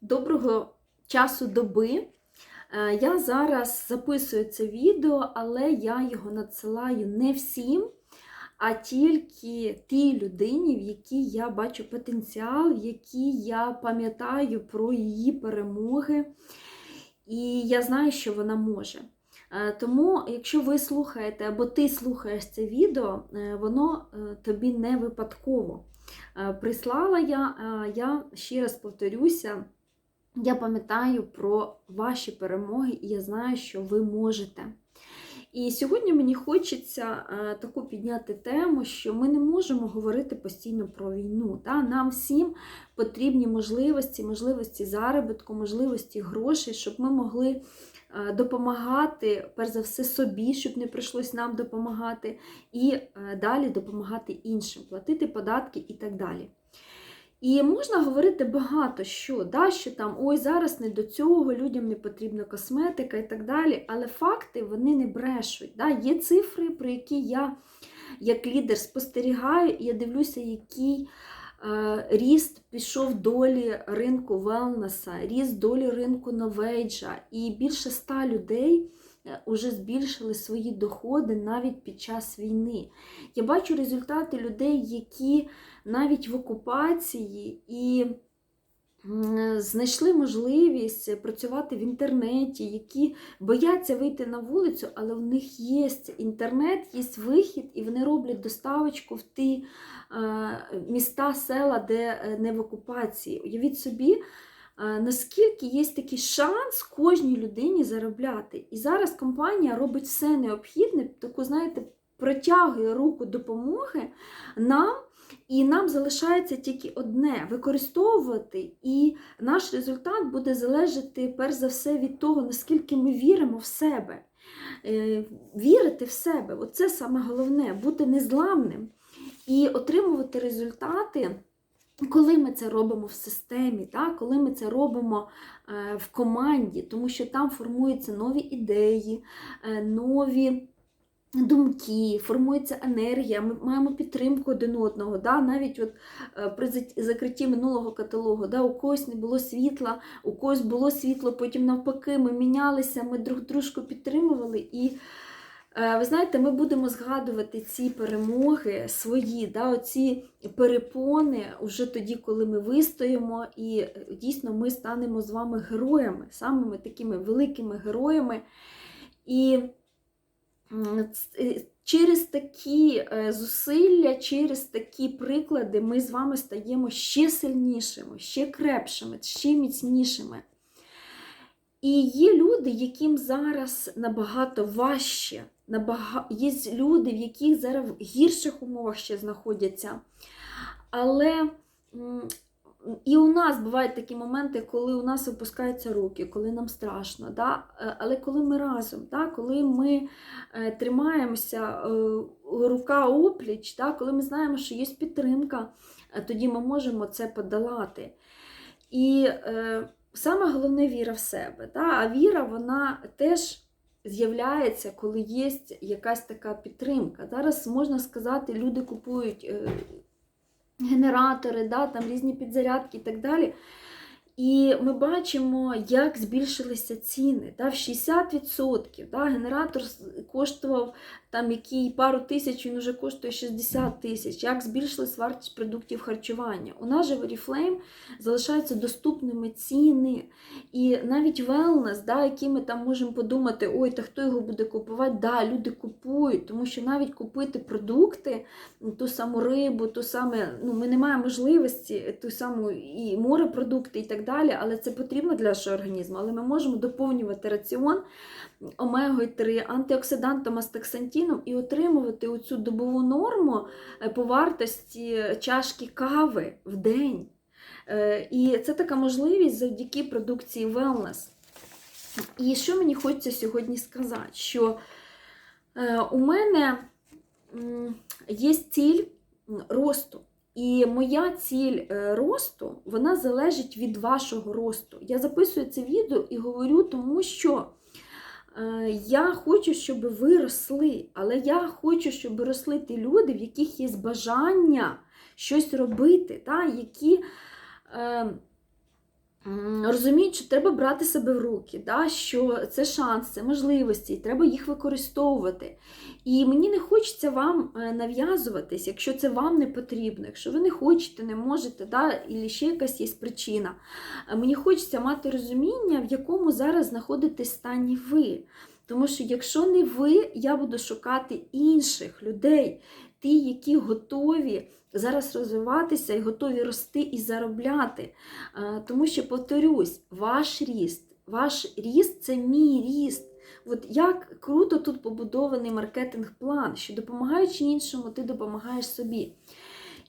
Доброго часу доби. Е, Я зараз записую це відео, але я його надсилаю не всім, а тільки тій людині, в якій я бачу потенціал, в якій я пам'ятаю про її перемоги, і я знаю, що вона може. Е, Тому, якщо ви слухаєте або ти слухаєш це відео, е, воно тобі не випадково. Прислала я, я ще раз повторюся, я пам'ятаю про ваші перемоги, і я знаю, що ви можете. І сьогодні мені хочеться е, таку підняти тему, що ми не можемо говорити постійно про війну. Та? Нам всім потрібні можливості, можливості заробітку, можливості грошей, щоб ми могли е, допомагати, перш за все, собі, щоб не прийшлось нам допомагати, і е, далі допомагати іншим, платити податки і так далі. І можна говорити багато що, да, що там ой, зараз не до цього, людям не потрібна косметика і так далі. Але факти вони не брешуть. Да. Є цифри, про які я як лідер спостерігаю, і я дивлюся, який е, ріст пішов долі ринку велнеса, ріст долі ринку новейджа. І більше ста людей вже збільшили свої доходи навіть під час війни. Я бачу результати людей, які навіть в окупації і знайшли можливість працювати в інтернеті, які бояться вийти на вулицю, але в них є інтернет, є вихід, і вони роблять доставочку в ті е, міста, села, де е, не в окупації. Уявіть собі. е, Наскільки є такий шанс кожній людині заробляти. І зараз компанія робить все необхідне, таку, знаєте, протягує руку допомоги нам, і нам залишається тільки одне використовувати, і наш результат буде залежати перш за все від того, наскільки ми віримо в себе. Е, Вірити в себе оце саме головне, бути незламним і отримувати результати. Коли ми це робимо в системі, так? коли ми це робимо е, в команді, тому що там формуються нові ідеї, е, нові думки, формується енергія, ми маємо підтримку один одного. Да? Навіть от е, при закритті минулого каталогу да? у когось не було світла, у когось було світло, потім навпаки, ми мінялися, ми друг дружку підтримували. І е, ви знаєте, ми будемо згадувати ці перемоги свої, да? оці перепони вже тоді, коли ми вистоїмо, і е, дійсно ми станемо з вами героями, самими такими великими героями. І Через такі е, зусилля, через такі приклади ми з вами стаємо ще сильнішими, ще крепшими, ще міцнішими. І є люди, яким зараз набагато важче. Набага... Є люди, в яких зараз в гірших умовах ще знаходяться. Але і у нас бувають такі моменти, коли у нас опускаються руки, коли нам страшно. Да? Е, Але коли ми разом, да? коли ми е, тримаємося е, рука опліч, да? коли ми знаємо, що є підтримка, тоді ми можемо це подолати. І е, саме головне віра в себе. Да? А віра, вона теж. З'являється, коли є якась така підтримка. Зараз можна сказати, люди купують генератори, да, там різні підзарядки і так далі. І ми бачимо, як збільшилися ціни. В 60% да, генератор коштував там який пару тисяч, він вже коштує 60 тисяч. Як збільшилась вартість продуктів харчування? У нас же в Oriflame залишаються доступними ціни. І навіть wellness, да, який ми там можемо подумати, ой, та хто його буде купувати? Да, люди купують, тому що навіть купити продукти, ту саму рибу, ту саме, ну, ми не маємо можливості, ту саму і морепродукти і так далі, але це потрібно для нашого організму. Але ми можемо доповнювати раціон омегою 3, антиоксидантом астаксантином і отримувати оцю добову норму е, по вартості чашки кави в день. Е, І це така можливість завдяки продукції Wellness. І що мені хочеться сьогодні сказати? Що е, у мене є ціль росту. І моя ціль е, росту вона залежить від вашого росту. Я записую це відео і говорю, тому що е, я хочу, щоб ви росли, але я хочу, щоб росли ті люди, в яких є бажання щось робити, та, які е, розуміють, що треба брати себе в руки, да, що це шанс, це можливості, і треба їх використовувати. І мені не хочеться вам е, нав'язуватись, якщо це вам не потрібно, якщо ви не хочете, не можете, да, і ще якась є причина. Е, Мені хочеться мати розуміння, в якому зараз знаходитесь стані ви. Тому що якщо не ви, я буду шукати інших людей, ті, які готові зараз розвиватися і готові рости і заробляти. Е, Тому що, повторюсь, ваш ріст, ваш ріст це мій ріст. От як круто тут побудований маркетинг-план, що допомагаючи іншому, ти допомагаєш собі.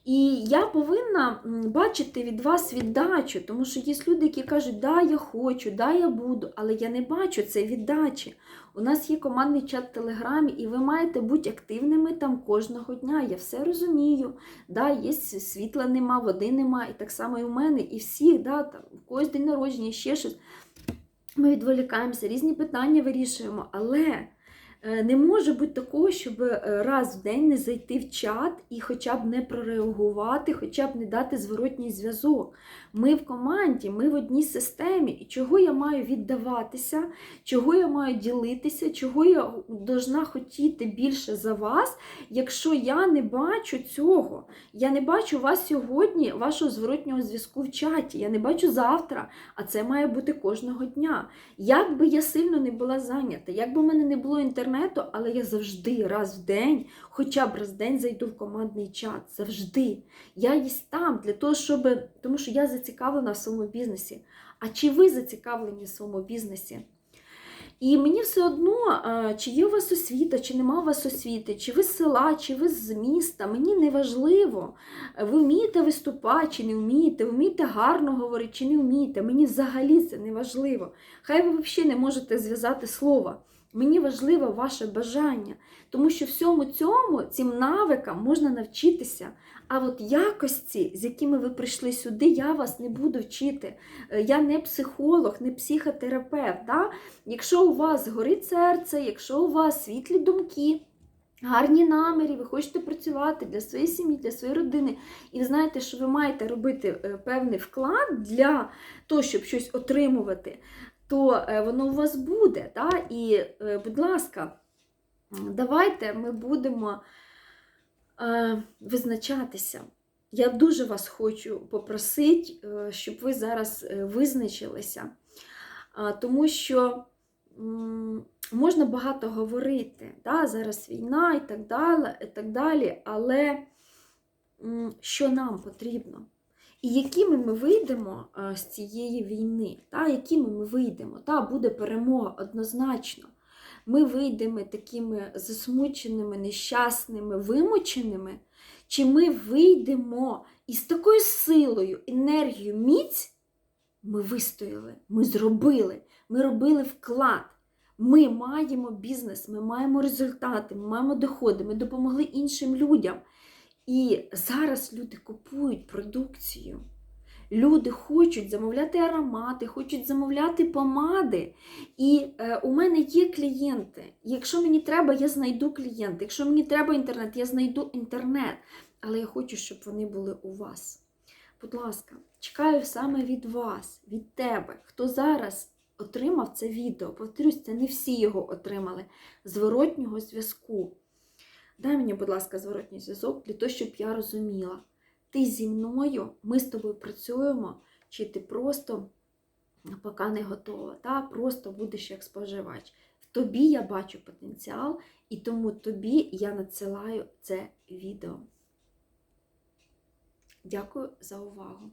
І я повинна бачити від вас віддачу, тому що є люди, які кажуть, да, я хочу, да, я буду, але я не бачу це віддачі. У нас є командний чат в Телеграмі, і ви маєте бути активними там кожного дня. Я все розумію. Да, є світла нема, води нема, і так само і у мене, і всіх, да, там, у когось день народження, ще щось. Ми відволікаємося, різні питання вирішуємо, але не може бути такого, щоб е, раз в день не зайти в чат і хоча б не прореагувати, хоча б не дати зворотній зв'язок. Ми в команді, ми в одній системі. І чого я маю віддаватися, чого я маю ділитися, чого я должна хотіти більше за вас, якщо я не бачу цього. Я не бачу вас сьогодні, вашого зворотнього зв'язку в чаті. Я не бачу завтра, а це має бути кожного дня. Як би я сильно не була зайнята, як би в мене не було інтернету, але я завжди раз в день, хоча б раз в день зайду в командний чат. Завжди. Я є там для того, щоб. Тому що я зацікавлена в своєму бізнесі. А чи ви зацікавлені в своєму бізнесі? І мені все одно, чи є у вас освіта, чи нема у вас освіти, чи ви з села, чи ви з міста, мені не важливо. Ви вмієте виступати, чи не вмієте, ви вмієте гарно говорити, чи не вмієте. Мені взагалі це не важливо. Хай ви взагалі не можете зв'язати слова. Мені важливо ваше бажання, тому що всьому цьому, цим навикам можна навчитися. А от якості, з якими ви прийшли сюди, я вас не буду вчити. Е, Я не психолог, не психотерапевт. Да? Якщо у вас горить серце, якщо у вас світлі думки, гарні наміри, ви хочете працювати для своєї сім'ї, для своєї родини, і ви знаєте, що ви маєте робити е, певний вклад для того, щоб щось отримувати, то е, воно у вас буде. Да? І, е, будь ласка, давайте ми будемо е, визначатися. Я дуже вас хочу попросити, щоб ви зараз визначилися, тому що можна багато говорити. Да? Зараз війна і так далі, і так далі, але що нам потрібно? І якими ми вийдемо е, з цієї війни, та, якими ми вийдемо, та, буде перемога однозначно. Ми вийдемо такими засмученими, нещасними, вимученими, чи ми вийдемо із такою силою, енергією, міць, ми вистояли, ми зробили, ми робили вклад. Ми маємо бізнес, ми маємо результати, ми маємо доходи, ми допомогли іншим людям. І зараз люди купують продукцію. Люди хочуть замовляти аромати, хочуть замовляти помади. І е, у мене є клієнти. Якщо мені треба, я знайду клієнта. Якщо мені треба інтернет, я знайду інтернет. Але я хочу, щоб вони були у вас. Будь ласка, чекаю саме від вас, від тебе, хто зараз отримав це відео. Повторюсь, це не всі його отримали. Зворотнього зв'язку. Дай мені, будь ласка, зворотній зв'язок для того, щоб я розуміла, ти зі мною, ми з тобою працюємо, чи ти просто поки не готова, та? просто будеш як споживач. В тобі я бачу потенціал, і тому тобі я надсилаю це відео. Дякую за увагу!